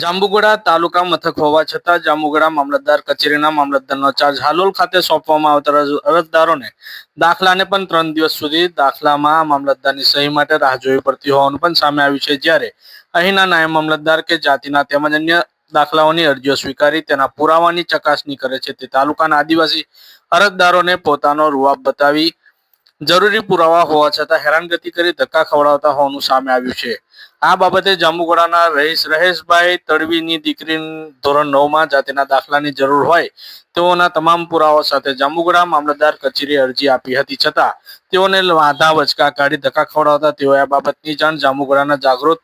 જાંબુગોડા તાલુકા મથક હોવા છતાં જાંબુગોડા મામલતદાર કચેરીના મામલતદારનો ચાર્જ હાલોલ ખાતે સોંપવામાં આવતા અરજદારોને દાખલાને પણ ત્રણ દિવસ સુધી દાખલામાં મામલતદારની સહી માટે રાહ જોવી પડતી હોવાનું પણ સામે આવ્યું છે. જ્યારે અહીંના નાયબ મામલતદાર કે જાતિના તેમજ અન્ય દાખલાઓની અરજીઓ સ્વીકારી તેના પુરાવાની ચકાસણી કરે છે. તે તાલુકાના આદિવાસી અરજદારોને પોતાનો રૂઆબ બતાવી જરૂરી પુરાવા હોવા છતાં હેરાનગતિ કરી ધક્કા ખવડાવતા હોવાનું સામે આવ્યું છે. આ બાબતે જાંબુગોડાના રહીશ રહેશભાઈ તડવીની દીકરી ધોરણ નવમાં જાતિના દાખલાની જરૂર હોય તેઓના તમામ પુરાવા સાથે જાંબુગોડા મામલતદાર કચેરીએ અરજી આપી હતી છતાં તેઓને વાંધા વચકા કાઢી ધક્કા ખવડાવતા તેઓએ આ બાબતની જાણ જાંબુગોડાના જાગૃત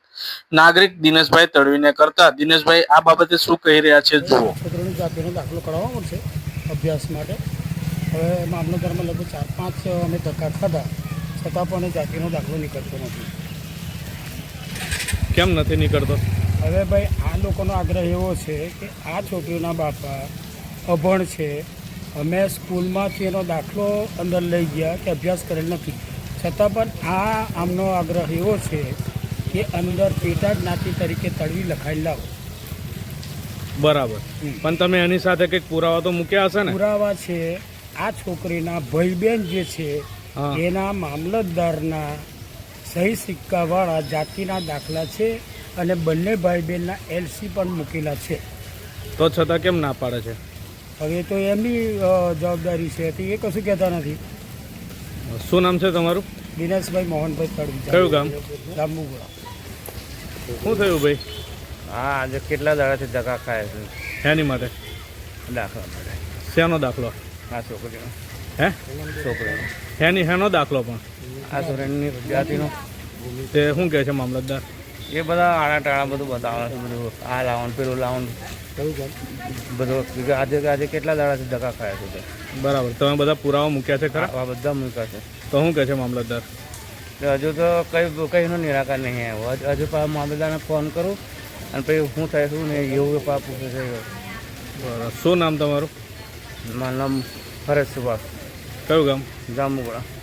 નાગરિક દિનેશભાઈ તડવીને કરતા દિનેશભાઈ આ બાબતે શું કહી રહ્યા છે જુઓ. દાખલો કરાવવો છે અભ્યાસ માટે. હવે મામલતદારમાં લગભગ ચાર પાંચ અમે ધક્કા ખાધા. છતાં પણ એ જાતિનો દાખલો નીકળતો નથી. કેમ નથી નીકળતો? હવે ભાઈ આ લોકોનો આગ્રહ એવો છે કે આ છોકરીના બાપા અભણ છે. અમે સ્કૂલમાંથી એનો દાખલો અંદર લઈ ગયા કે અભ્યાસ કરેલ નથી. છતાં પણ આ આમનો આગ્રહ એવો છે કે અંદર પેટા જ્ઞાતિ તરીકે તળવી લખાઈ લાવો. બરાબર. પણ તમે એની સાથે કંઈક પુરાવા તો મૂક્યા હશે ને? પુરાવા છે. આ છોકરીના ભાઈબેન જે છે એના મામલતદારના સહી સિક્કાવાળા જાતિના દાખલા છે અને બંને ભાઈ બહેનના એલસી પણ મૂકેલા છે. તો છતાં કેમ ના પાડે છે? હવે તો એમની જવાબદારી છે. તો એ કશું કહેતા નથી. શું નામ છે તમારું? દિનેશભાઈ મોહનભાઈ તડવી. કયું ગામ? લાંબુગુડા શું થયું ભાઈ? હા આજે કેટલા દાડાથી ધક્કા ખાય છે. એની માટે? દાખલા માટે. શેનો દાખલો? આ છોકરીનો. હે? છોકરીનો. હેનો દાખલો પણ. આ છોકરીની જાતિનો. તે શું કહે છે મામલતદાર? એ બધા આડા ટાળા બધું બતાવે છે બધું. આ લાવવાનું પેલું લાવવાનું બધું. આજે આજે કેટલા દાડાથી ધક્કા ખાયા છે બરાબર. તમે બધા પુરાવા મૂક્યા છે ખરા? આ બધા મૂક્યા છે. તો શું કહે છે મામલતદાર? હજુ તો કઈ કઈનું નિરાકાર નહીં આવ્યું. હજુ- પા મામલતદારને ફોન કરું અને પછી શું થાય શું નહીં એવું પા પૂછે છે. બરાબર. શું નામ તમારું? મારું નામ હરેશ સુભાષ કયું ગામ? જાંબુગોડા.